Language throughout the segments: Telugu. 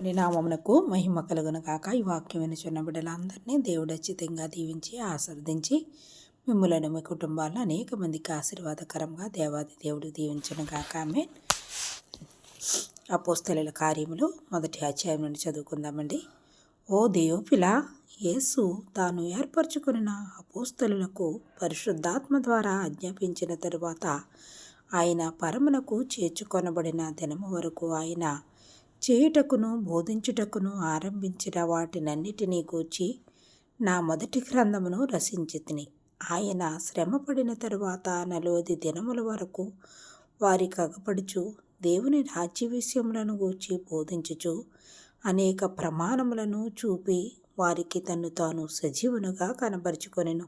నామమునకు మహిమ కలుగును కాక ఈ వాక్యం వినుచున్న బిడ్డలందరినీ దేవుడు అచ్చితంగా దీవించి ఆశీర్దించి మిమ్మలను మీ కుటుంబాలను అనేక మందికి ఆశీర్వాదకరంగా దేవాది దేవుడు దీవించను కాక ఆమె అపోస్తల కార్యములు మొదటి అధ్యాయం నుండి చదువుకుందామండి. ఓ దేవోపిల యేసు తాను ఏర్పరచుకున్న అపోస్తలులకు పరిశుద్ధాత్మ ద్వారా ఆజ్ఞాపించిన తరువాత ఆయన పరమునకు చేర్చుకొనబడిన దినము వరకు ఆయన చేయుటకును బోధించుటకును ఆరంభించిన వాటినన్నిటినీ గూర్చి నా మొదటి గ్రంథమును రచించితిని. ఆయన శ్రమపడిన తరువాత నలవది దినముల వరకు వారి కగపడుచు దేవుని రాజ్య విషయములను గూర్చి బోధించుచు అనేక ప్రమాణములను చూపి వారికి తన్ను తాను సజీవునుగా కనబరుచుకొనెను.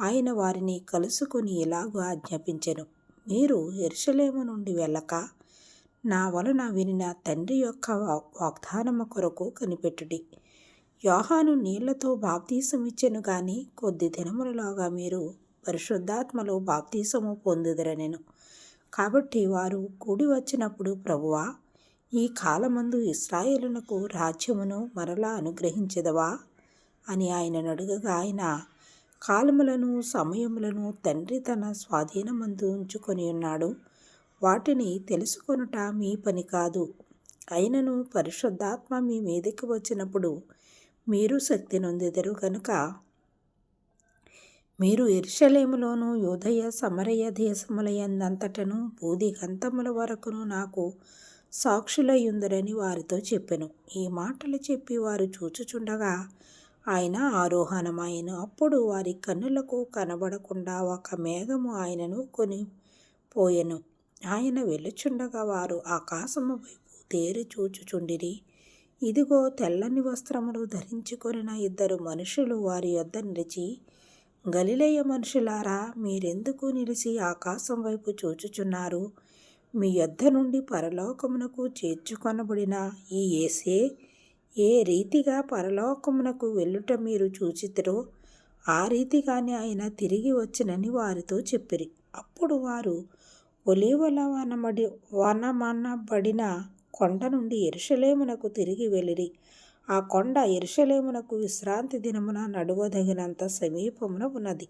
ఆయన వారిని కలుసుకొని ఇలాగూ ఆజ్ఞాపించెను. మీరు ఎరుసలేము నుండి వెళ్ళక నా వలన వినిన తండ్రి యొక్క వాగ్దానము కొరకు కనిపెట్టుడి. యోహాను నీళ్ళతో బాప్తీసం ఇచ్చాను గాని కొద్ది దినములలోగా మీరు పరిశుద్ధాత్మలో బాప్తీసము పొందుదరనెను కాబట్టి వారు కూడి వచ్చినప్పుడు ప్రభువా ఈ కాలమందు ఇస్రాయేలునకు రాజ్యమును మరలా అనుగ్రహించదవా? అని ఆయన అడుగగా ఆయన కాలములను సమయములను తండ్రి తన స్వాధీనమందు ఉంచుకొని ఉన్నాడు. వాటిని తెలుసుకొనుట మీ పని కాదు. అయినను పరిశుద్ధాత్మ మీ మీదకి వచ్చినప్పుడు మీరు శక్తి నొందెదరు కనుక మీరు ఎరుషలేములోను యోధయ సమరయ దేశములయందంతటను బూదిగంతముల వరకును నాకు సాక్షులయ్యుందరని వారితో చెప్పెను. ఈ మాటలు చెప్పి వారు చూచుచుండగా ఆయన ఆరోహణమాయను. అప్పుడు వారి కన్నులకు కనబడకుండా ఒక మేఘము ఆయనను కొని పోయెను. ఆయన వెళ్ళుచుండగా వారు ఆకాశము వైపు తేరి చూచుచుండిరి. ఇదిగో తెల్లని వస్త్రములు ధరించుకొనిన ఇద్దరు మనుషులు వారి యొద్ద నిలిచి గలిలేయ మనుషులారా మీరెందుకు నిలిచి ఆకాశం వైపు చూచుచున్నారు? మీ యొద్ద నుండి పరలోకమునకు చేర్చుకొనబడిన ఈ ఏసే ఏ రీతిగా పరలోకమునకు వెళ్ళుట మీరు చూచితిరో ఆ రీతిగానే ఆయన తిరిగి వచ్చినని వారితో చెప్పిరి. అప్పుడు వారు ఒలీవల వనమడి వనమనబడిన కొండ నుండి ఎరుషలేమునకు తిరిగి వెళ్ళిరి. ఆ కొండ ఎరుషలేమునకు విశ్రాంతి దినమున నడువదగినంత సమీపమున ఉన్నది.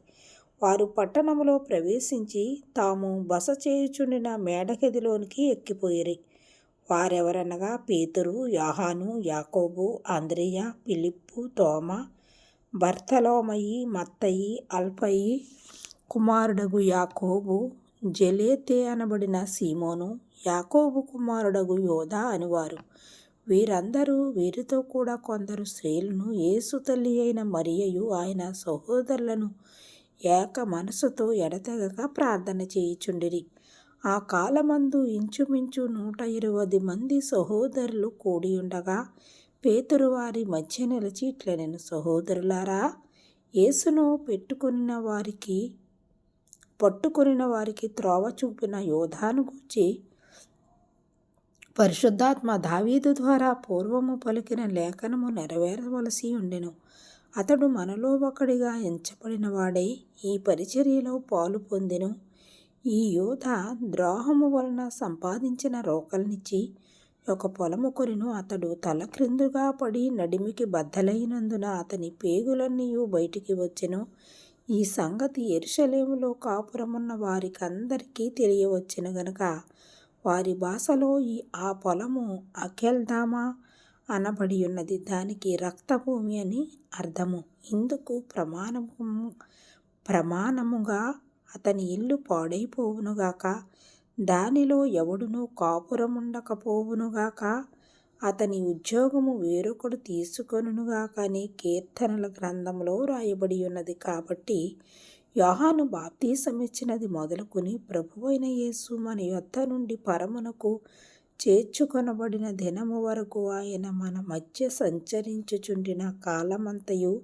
వారు పట్టణములో ప్రవేశించి తాము బస చేయుచుండిన మేడగదిలోనికి ఎక్కిపోయిరి. వారెవరనగా పేతురు యాహాను యాకోబు ఆంద్రియ పిలిప్పు తోమ భర్తలోమయి మత్తయి అల్పయి కుమారుడగు యాకోబు జెలేతే అనబడిన సీమోను యాకోబు కుమారుడగు యోధా అనివారు. వీరందరూ వీరితో కూడా కొందరు స్త్రీలను ఏసు తల్లి అయిన మరియయు ఆయన సహోదరులను ఏక మనసుతో ఎడతెగక ప్రార్థన చేయుచుండిరి. ఆ కాలమందు ఇంచుమించు నూట ఇరవై మంది సహోదరులు కూడి ఉండగా పేతురు వారి మధ్య నిలిచి ఇట్లనెను సహోదరులారా యేసును పెట్టుకున్న వారికి పట్టుకొనిన వారికి త్రోవ చూపిన యోధాను గూర్చి పరిశుద్ధాత్మ దావీదు ద్వారా పూర్వము పలికిన లేఖనము నెరవేరవలసి ఉండెను. అతడు మనలో ఒకడిగా ఎంచబడిన వాడై ఈ పరిచర్యలో పాలు పొందెను. ఈ యోధ ద్రోహము వలన సంపాదించిన రోకల్నిచ్చి ఒక పొలము కొరిను అతడు తల క్రిందుగా పడి నడిమికి బద్దలైనందున అతని పేగులన్నీ బయటికి వచ్చెను. ఈ సంగతి ఎరుషలేములో కాపురమున్న వారికందరికీ తెలియవచ్చిన గనుక వారి భాషలో ఈ ఆ పొలము అఖెల్దామా అనబడి ఉన్నది దానికి రక్తభూమి అని అర్థము. ఇందుకు ప్రమాణము ప్రమాణముగా అతని ఇల్లు పాడైపోవునుగాక దానిలో ఎవడునూ కాపురముండకపోవునుగాక అతని ఉద్యోగము వేరొకడు తీసుకొనుగా కానీ కీర్తనల గ్రంథంలో రాయబడి ఉన్నది కాబట్టి యోహాను బాప్తీసమిచ్చినది మొదలుకొని ప్రభువైన యేసు మన యొద్ద నుండి పరమునకు చేర్చుకొనబడిన దినము వరకు ఆయన మన మధ్య సంచరించుచుండిన కాలమంతయు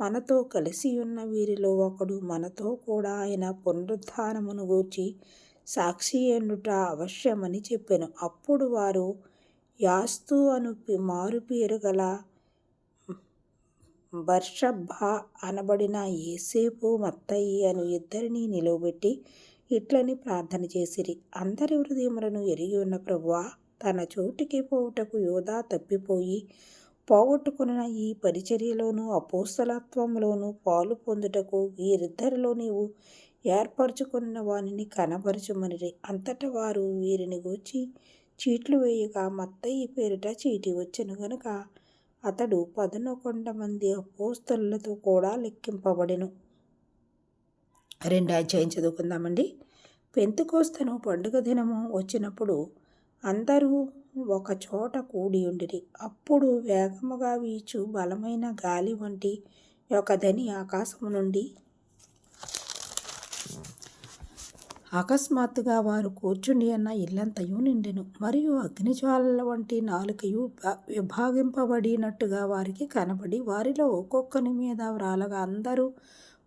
మనతో కలిసి ఉన్న వీరిలో ఒకడు మనతో కూడా ఆయన పునరుద్ధానమును గూర్చి సాక్షి ఎండుట అవశ్యమని చెప్పాను. అప్పుడు వారు యాస్తు అను మారుపేరు గల బర్షబ్బా అనబడిన ఏసేపు మత్తయి అను ఇద్దరిని నిలవబెట్టి ఇట్లని ప్రార్థన చేసిరి. అందరి హృదయములను ఎరిగి ఉన్న ప్రభువా తన చోటికి పోవుటకు యోధా తప్పిపోయి పోగొట్టుకున్న ఈ పరిచర్యలోనూ అపోస్తలత్వంలోనూ పాలు పొందుటకు వీరిద్దరిలో నీవు ఏర్పరచుకున్న వానిని కనపరచుమని అంతటా వారు వీరిని గూర్చి చీట్లు వేయగా మత్తయ్య పేరిట చీటి వచ్చెను గనుక అతడు పదనొకొండ మంది అపోస్తలతో కూడా లెక్కింపబడెను. రెండు అధ్యాయం చదువుకుందామండి. పెంతుకోస్తను పండుగ దినము వచ్చినప్పుడు అందరూ ఒక చోట కూడి ఉండిరి. అప్పుడు వేగముగా వీచు బలమైన గాలి వంటి ఒకదని ఆకాశము నుండి అకస్మాత్తుగా వారు కూర్చుండి అన్న ఇల్లంతయు నిండెను. మరియు అగ్నిజ్వాలల వంటి నాలుకయు విభాగింపబడినట్టుగా వారికి కనబడి వారిలో ఒక్కొక్కని మీద వ్రాలగా అందరూ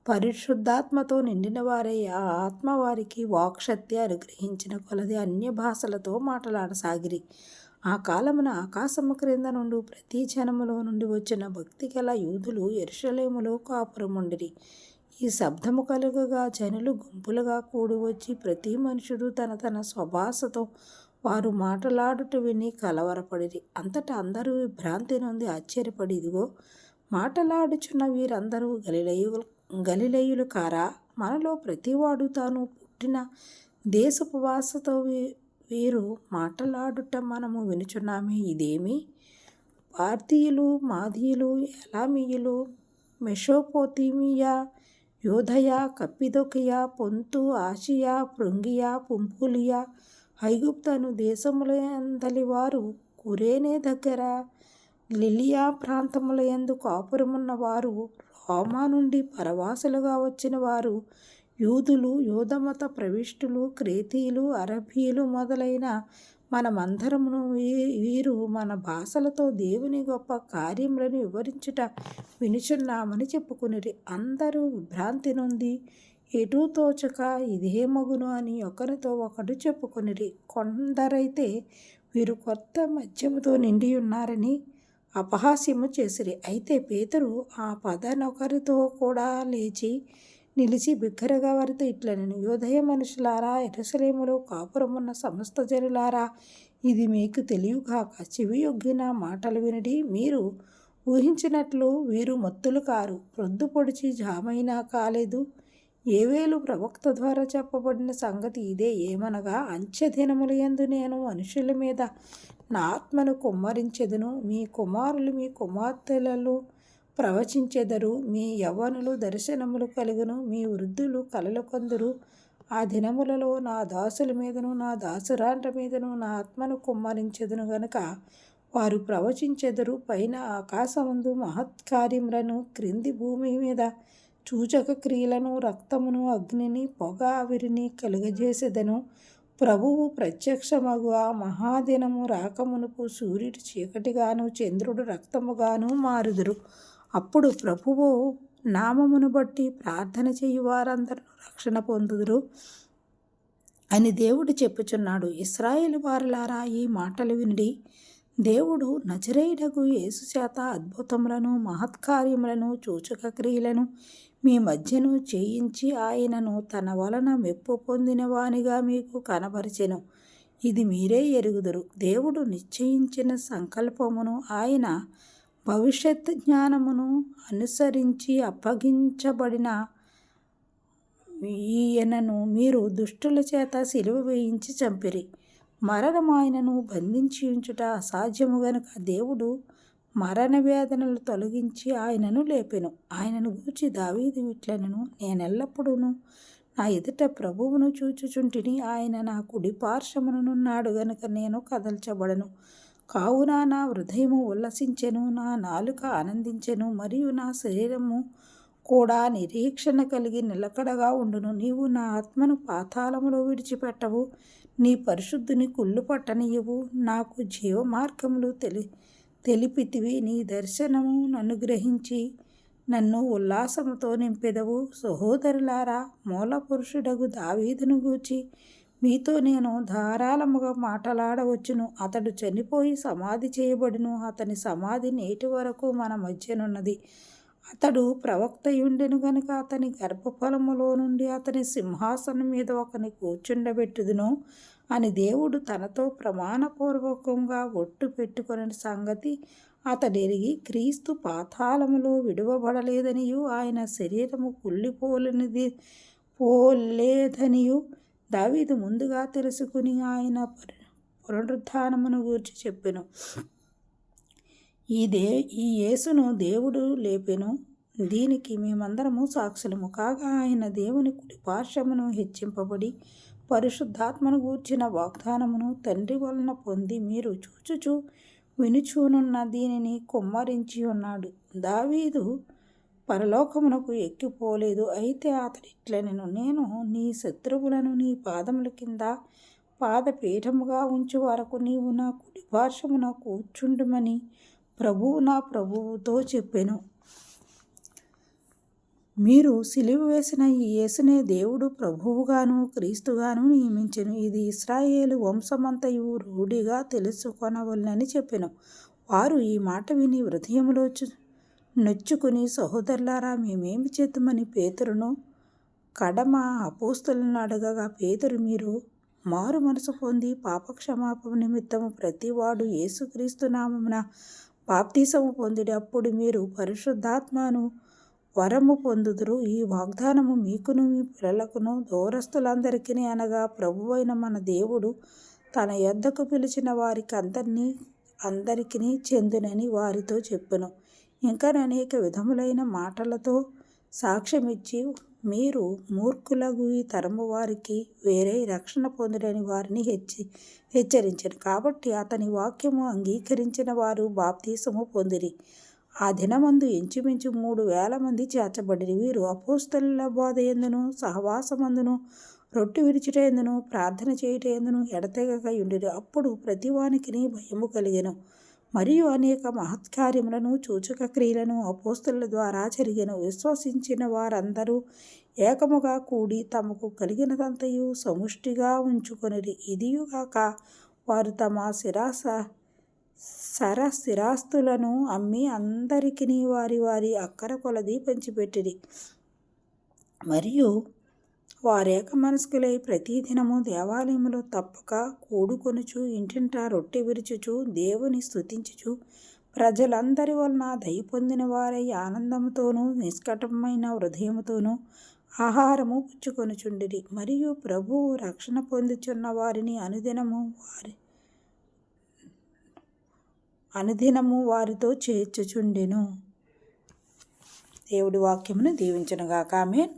పరిశుద్ధాత్మతో నిండిన వారే. ఆ ఆత్మ వారికి వాక్శక్తి అనుగ్రహించిన కొలది అన్య భాషలతో మాట్లాడసాగిరి. ఆ కాలమున ఆకాశము క్రింద నుండి ప్రతి జనములో నుండి వచ్చిన భక్తి గల యూదులు ఎరుషలేములో కాపురముండిరి. ఈ శబ్దము కలుగగా జనులు గుంపులుగా కూడివచ్చి ప్రతి మనుషుడు తన తన స్వభాషతో వారు మాటలాడుట విని కలవరపడిరి. అంతటా అందరూ భ్రాంతి నుండి ఆశ్చర్యపడి ఇదిగో మాటలాడుచున్న వీరందరూ గలిలయులు గలిలయులు కారా? మనలో ప్రతివాడు తాను పుట్టిన దేశపు భాషతో వీరు మాటలాడుట మనము వినుచున్నామే ఇదేమి? పార్థీయులు మాదీయులు ఎలామీయులు మెషోపోతీమియా యోధయ కప్పిదొకయ పొంతు ఆసియా పృంగియా పుంపులియా ఐగుప్తను దేశములందలి వారు కురేనే దగ్గర. లిలియా ప్రాంతముల ఎందు కాపురమున్న వారు రోమా నుండి పరవాసులుగా వచ్చిన వారు యూదులు యూదమత ప్రవిష్టులు క్రేతీయులు అరబీలు మొదలైన మనమందరమును వీరు మన భాషలతో దేవుని గొప్ప కార్యములను వివరించుట వినుచున్నామని చెప్పుకునిరి. అందరూ విభ్రాంతి నుండి ఎటూ తోచక ఇదే మగును అని ఒకరితో ఒకడు చెప్పుకునిరి. కొందరైతే వీరు కొత్త మద్యముతో నిండి ఉన్నారని అపహాస్యము చేసిరి. అయితే పేతురు ఆ పదనొకరితో కూడా లేచి నిలిచి బిగ్గరగా వారితో ఇట్లనను. యోధయ మనుషులారా ఎరుసలేములో కాపురమున్న సమస్త జనులారా ఇది మీకు తెలియగాక చెవియొగ్గిన మాటలు వినడి మీరు ఊహించినట్లు వీరు మత్తులు కారు. ప్రొద్దు పొడిచి జామైనా కాలేదు. ఏవేలు ప్రవక్త ద్వారా చెప్పబడిన సంగతి ఇదే ఏమనగా అంచె దినముల నేను మనుషుల మీద నా ఆత్మను కుమ్మరించెదను. మీ కుమారులు మీ కుమార్తెలలో ప్రవచించెదరు. మీ యవ్వనులు దర్శనములు కలుగును. మీ వృద్ధులు కలలు కొందరు. ఆ దినములలో నా దాసుల మీదను నా దాసురాంట మీదను నా ఆత్మను కుమ్మరించెదను గనుక వారు ప్రవచించెదరు. పైన ఆకాశముందు మహత్కార్యములను క్రింది భూమి మీద చూచక క్రియలను రక్తమును అగ్నిని పొగ ఆవిరిని కలుగజేసేదను. ప్రభువు ప్రత్యక్షమగు. ఆ మహాదినము రాకమునుపు సూర్యుడు చీకటిగాను చంద్రుడు రక్తముగాను మారుదురు. అప్పుడు ప్రభువు నామమును బట్టి ప్రార్థన చేయు వారందరూ రక్షణ పొందుదురు. అని దేవుడు చెప్పుచున్నాడు. ఇస్రాయేల్ వారులారా ఈ మాటలు వినిడి. దేవుడు నజరేయుడకు యేసు చేత అద్భుతములను మహత్కార్యములను చూచక క్రియలను మీ మధ్యను చేయించి ఆయనను తన వలన మెప్పు పొందిన వానిగా మీకు కనబరిచెను. ఇది మీరే ఎరుగుదురు. దేవుడు నిశ్చయించిన సంకల్పమును ఆయన భవిష్యత్ జ్ఞానమును అనుసరించి అప్పగించబడిన ఈయనను మీరు దుష్టుల చేత సిలువ వేయించి చంపిరి. మరణం ఆయనను బంధించి ఉంచుట అసాధ్యము గనుక దేవుడు మరణ వేదనలు తొలగించి ఆయనను లేపెను. ఆయనను గూర్చి దావీది విట్లనను నేనెల్లప్పుడూ నా ఎదుట ప్రభువును చూచుచుంటిని ఆయన నా కుడి పార్శ్వమునున్నాడు గనుక నేను కదల్చబడను. కావున నా హృదయము ఉల్లసించెను నా నాలుక ఆనందించెను మరియు నా శరీరము కూడా నిరీక్షణ కలిగి నిలకడగా ఉండును. నీవు నా ఆత్మను పాతాళములో విడిచిపెట్టవు నీ పరిశుద్ధుని కుళ్ళు పట్టనియవు. నాకు జీవమార్గములు తెలి తెలిపితివి నీ దర్శనము నన్ను గ్రహించి నన్ను ఉల్లాసముతో నింపెదవు. సహోదరులారా మూల పురుషుడగు దావీదును గూర్చి మీతో నేను ధారాళముగా మాట్లాడవచ్చును. అతడు చనిపోయి సమాధి చేయబడును. అతని సమాధి నేటి వరకు మన మధ్యనున్నది. అతడు ప్రవక్తయుండెను గనుక అతని గర్భఫలములో నుండి అతని సింహాసనం మీద ఒకని కూర్చుండబెట్టుదును అని దేవుడు తనతో ప్రమాణపూర్వకంగా ఒట్టు పెట్టుకుని సంగతి అతడెరిగి క్రీస్తు పాతాళములో విడువబడలేదనియు ఆయన శరీరము కుళ్ళిపోలేనిది పోలేదనియు దావీదు ముందుగా తెలుసుకుని ఆయన పునరుద్ధానమును గూర్చి చెప్పెను. ఈ దే ఈ యేసును దేవుడు లేపెను. దీనికి మేమందరము సాక్షులము. కాగా ఆయన దేవుని కుడి పార్శ్వమును హెచ్చింపబడి పరిశుద్ధాత్మను గూర్చిన వాగ్దానమును తండ్రి వలన పొంది మీరు చూచుచు వినుచూనున్న దీనిని కుమ్మరించి ఉన్నాడు. దావీదు పరలోకమునకు ఎక్కిపోలేదు. అయితే అతడిట్లనెను నేను నీ శత్రువులను నీ పాదముల కింద పాదపీఠముగా ఉంచు వరకు నీవు నా కుడి పార్శ్వమున కూర్చుండుమని ప్రభువు నా ప్రభువుతో చెప్పెను. మీరు సిలువ వేసిన ఈ యేసునే దేవుడు ప్రభువుగాను క్రీస్తుగాను నియమించెను. ఇది ఇస్రాయేలు వంశమంతయు రూఢిగా తెలుసుకొనవలనని చెప్పెను. వారు ఈ మాట విని హృదయంలో నొచ్చుకుని సహోదరులారా మేమేమి చేద్దామని పేతురును? కడమ అపోస్తులను అడగగా పేతురు మీరు మారు మనసు పొంది పాపక్షమాపణ నిమిత్తము ప్రతివాడు యేసుక్రీస్తు నామమున బాప్తీసము పొందిడి అప్పుడు మీరు పరిశుద్ధాత్మను వరము పొందుదురు. ఈ వాగ్దానము మీకును మీ పిల్లలకును దూరస్తులందరికీ అనగా ప్రభువైన మన దేవుడు తన యొద్దకు పిలిచిన వారికి అందరినీ అందరికీ చెందునని వారితో చెప్పును. ఇంకా అనేక విధములైన మాటలతో సాక్ష్యమిచ్చి మీరు మూర్ఖులగు ఈ తరము వారికి వేరే రక్షణ పొందుడని వారిని హెచ్చి హెచ్చరించారు కాబట్టి అతని వాక్యము అంగీకరించిన వారు బాప్తీసము పొందిరి. ఆ దినమందు ఇంచుమించు మూడు వేల మంది చేర్చబడిరి. వీరు అపోస్తల బోధ ఎందును సహవాసమందును రొట్టె విరుచుట ఎందును ప్రార్థన చేయుట ఎందును ఎడతెగక ఉండిరి. అప్పుడు ప్రతివానికి భయము కలిగెను. మరియు అనేక మహత్కార్యములను సూచక క్రియలను అపోస్తుల ద్వారా జరిగిన విశ్వసించిన వారందరూ ఏకముగా కూడి తమకు కలిగినదంతయు సముష్టిగా ఉంచుకొనిది ఇదియుగాక వారు తమ శిరాస సర స్థిరాస్తులను అమ్మి అందరికీ వారి వారి అక్కర కొలది పంచిపెట్టిరి. మరియు వారేక మనస్కులై ప్రతిదినము దేవాలయములో తప్పక కూడుకొనుచు ఇంటింటా రొట్టె విరుచుచు దేవుని స్థుతించుచు ప్రజలందరి వలన దయ పొందిన వారై ఆనందంతోనూ నిష్కటమైన హృదయముతోనూ ఆహారము పుచ్చుకొనుచుండిరి. మరియు ప్రభువు రక్షణ పొందుచున్న వారిని అనుదినము వారి అనుదినము వారితో చేర్చుచుండెను. దేవుడి వాక్యమును దీవించనుగాక. ఆమె